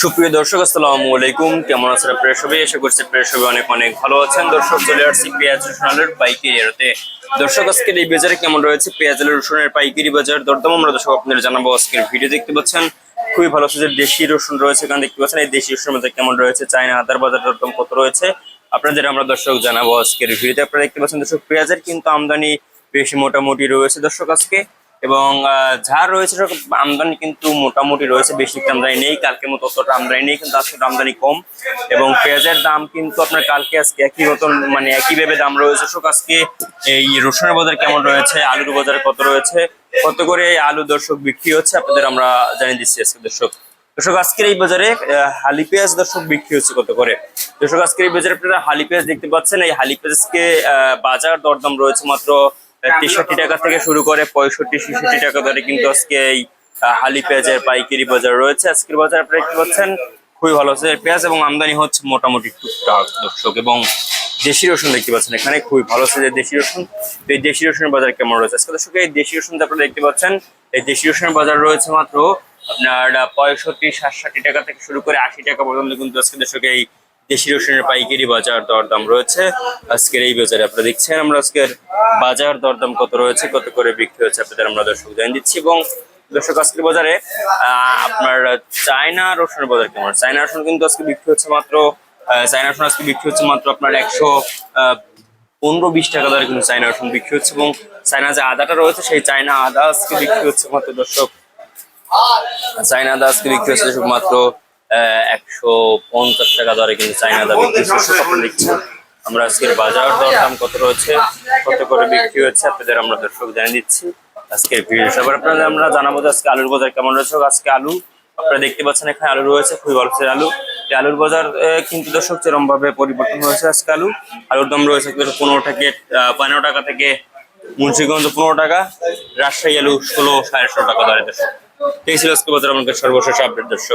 সুপ্রিয় দর্শক, আসসালামু আলাইকুম। কেমন আছেন আপনারা সবাই? আশা করছি আপনারা সবাই অনেক অনেক ভালো আছেন। দর্শক, চলে আসছি পেঁয়াজ রসুনের পাইকারি আড়তে দর্শক, আজকের এই বাজারে কেমন রয়েছে? পেঁয়াজ রসুনের পাইকারি বাজার দরদাম আমরা দর্শক আপনাদের জানাব। আজকের ভিডিও দেখতে পাচ্ছেন, খুবই ভালো সাইজের দেশি রসুন রয়েছে। এখানে দেখতে পাচ্ছেন, এই দেশি রসুনের মধ্যে কেমন রয়েছে? চায়না আদার বাজার দরদাম কত রয়েছে? আপনাদের আমরা দর্শক জানাব আজকের ভিডিওতে। আপনারা দেখতে পাচ্ছেন, দর্শক, পেঁয়াজের কিন্তু আমদানি বেশি মোটামুটি রয়েছে। দর্শক, আজকে এবং যা রয়েছে আমদানি কিন্তু মোটামুটি রয়েছে বেশি আমদানি নেই, কালকের মতো অতটা আমদানি নেই, কিন্তু আজকে আমদানি কম। এবং পেঁয়াজের দাম কিন্তু আপনার কালকে আজকে একই মতন মানে একই ভেবে দাম রয়েছে। সব আজকে এই রসুনের বাজার কেমন রয়েছে, আলুর বাজার কত রয়েছে, কত করে আলু দর্শক বিক্রি হচ্ছে, আপনাদের আমরা জানিয়ে দিচ্ছি আজকে দর্শক। দর্শক, আজকের এই বাজারে হালি পেঁয়াজ দর্শক বিক্রি হচ্ছে কত করে? দর্শক, আজকের এই বাজারে আপনারা হালি পেঁয়াজ দেখতে পাচ্ছেন, এই হালি পেঁয়াজকে বাজার দরদাম রয়েছে মাত্র তেষট্টি টাকা থেকে শুরু করে পঁয়ষট্টি, ছেষট্টি টাকা ধরে কিন্তু আজকে এই হালি পেঁয়াজের পাইকারি বাজার রয়েছে। আজকের বাজার আপনারা দেখতে পাচ্ছেন, খুবই ভালো আছে পেঁয়াজ এবং আমদানি হচ্ছে মোটামুটি টুকটাক, দর্শক। এবং দেশি রসুন দেখতে পাচ্ছেন এখানে, খুবই ভালো আছে যে দেশি রসুন। এই দেশি রসুনের বাজার কেমন রয়েছে? আজকে দর্শক, এই দেশি রসুন আপনারা দেখতে পাচ্ছেন, এই দেশি রসুনের বাজার রয়েছে মাত্র আপনার পঁয়ষট্টি ষাটষট্টি টাকা থেকে শুরু করে আশি টাকা পর্যন্ত কিন্তু আজকে দর্শক, এই দেশি রসুনের পাইকারি বাজার দরদাম রয়েছে। আজকের এই বাজারে আপনারা দেখছেন, আমরা আজকের বাজার দরদাম কত রয়েছে, কত করে বিক্রি হচ্ছে আপনাদের আমরা দর্শক জানিয়ে দিচ্ছি। এবং দর্শক, আজকের বাজারে আপনার চায়না রসুনের বাজার কেমন? চায়না রসুন কিন্তু আজকে বিক্রি হচ্ছে মাত্র চায়না রসুন আজকে বিক্রি হচ্ছে মাত্র আপনার একশো পনেরো বিশ টাকা দরে কিন্তু চায়না রসুন বিক্রি হচ্ছে। এবং চায়না যে আদাটা রয়েছে, সেই চায়না আদা আজকে বিক্রি হচ্ছে মাত্র দর্শক, চায়না আদা আজকে বিক্রি হচ্ছে মাত্র একশো পঞ্চাশ টাকা দরে কিন্তু আপনারা দেখছেন আমরা আজকের বাজার দরদাম কত রয়েছে কত করে বিক্রি হচ্ছে আপনাদের আমরা দর্শক জানিয়ে দিচ্ছি। আজকের ভিডিও সবার আপনাদের আমরা জানাব যে আজকে আলুর বাজার কেমন রয়েছে। আজকে আলু আপনারা দেখতে পাচ্ছেন এখানে আলু রয়েছে খুবই ভালো আলু। এই আলুর বাজার কিন্তু দর্শক সেরকম ভাবে পরিবর্তন হয়েছে আজকে আলু আলুর দাম রয়েছে পনেরো থেকে আহ, পনেরো টাকা থেকে মুন্সিগঞ্জ পনেরো টাকা রাজশাহী আলু ষোলো সাড়ে ষোলো টাকা দরে দর্শক। এই ছিল আজকে বাজার। আমাদের সর্বশেষ আপডেট দর্শক।